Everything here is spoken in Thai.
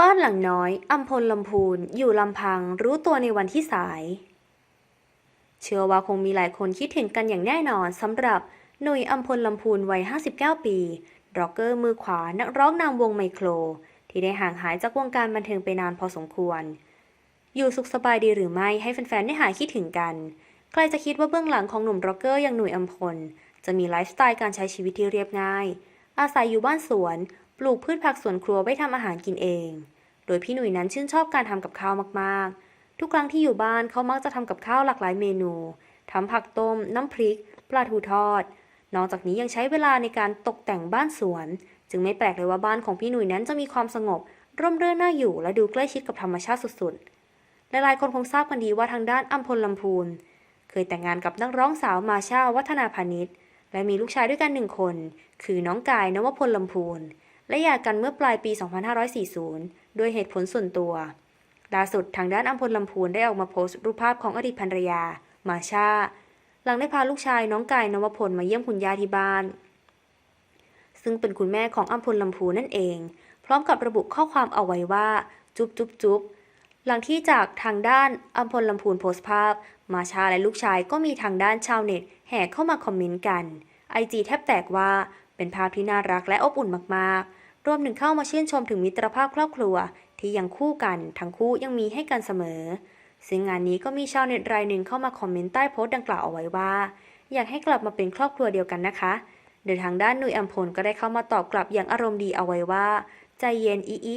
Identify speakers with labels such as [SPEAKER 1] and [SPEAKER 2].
[SPEAKER 1] บ้านหลังน้อยอัมพลลำพูน อยู่ลำพัง รู้ตัวในวันที่สาย เชื่อว่าคงมีหลายคนคิดถึงกันอย่างแน่นอนสำหรับหนุ่ยอัมพลลำพูนวัย 59 ปีร็อกเกอร์มือขวานักร้องนำวงไมโคร ที่ได้ห่างหายจากวงการบันเทิงไปนานพอสมควร อยู่สุขสบายดีหรือไม่ให้แฟนๆ ได้หายคิดถึงกัน ใครจะคิดว่าเบื้องหลังของหนุ่มร็อกเกอร์อย่างหนุ่ยอัมพล จะมีไลฟ์สไตล์การใช้ชีวิตที่เรียบง่าย อาศัยอยู่บ้านสวน ปลูกพืชผักสวนครัวไว้ทำอาหารกินเอง โดยพี่หนุ่ยนั้นชื่นชอบการทำกับข้าวมากๆ ทุกครั้งที่อยู่บ้านเขามักจะทำกับข้าวหลากหลายเมนูทำผักต้ม น้ำพริก ปลาทูทอด นอกจากนี้ยังใช้เวลาในการตกแต่งบ้านสวน จึงไม่แปลกเลยว่าบ้านของพี่หนุ่ยนั้นจะมีความสงบ ร่มรื่นน่าอยู่และดูใกล้ชิดกับธรรมชาติสุดๆ หลายๆคนคงทราบกันดีว่าทางด้านอัมพลลำพูน เคยแต่งงานกับนักร้องสาวมาชาวัฒนาพาณิชย์ และมีลูกชายด้วยกันหนึ่งคน คือน้องกายนวพลลำพูน และหย่ากันเมื่อปลายปี 2540 ด้วยเหตุผลส่วนตัว ล่าสุดทางด้านอัมพลลำพูนได้ออกมาโพสต์รูปภาพของอดีตภรรยา มาชา หลังได้พาลูกชายน้องกายนวพลมาเยี่ยมคุณย่าที่บ้าน ซึ่งเป็นคุณแม่ของอัมพลลำพูนนั่นเอง พร้อมกับระบุข้อความเอาไว้ว่า จุ๊บจุ๊บจุ๊บหลังที่จากทางด้านอัมพลลำพูนโพสต์ภาพ มาชาและลูกชายก็มีทางด้านชาวเน็ตแห่เข้ามาคอมเมนต์กันไอจีแทบแตกว่าเป็นภาพที่น่ารักและอบอุ่นมากๆ รวมถึงเข้ามาชื่นชมถึงมิตรภาพครอบครัว ที่ยังคู่กัน ทั้งคู่ยังมีให้กันเสมอ ซึ่งงานนี้ก็มีชาวเน็ตรายหนึ่งเข้ามาคอมเมนต์ใต้โพสต์ดังกล่าวเอาไว้ว่า อยากให้กลับมาเป็นครอบครัวเดียวกันนะคะโดยทางด้านนุยอัมพลก็ได้เข้ามาตอบกลับอย่างอารมณ์ดีเอาไว้ว่า ใจเย็นอีอี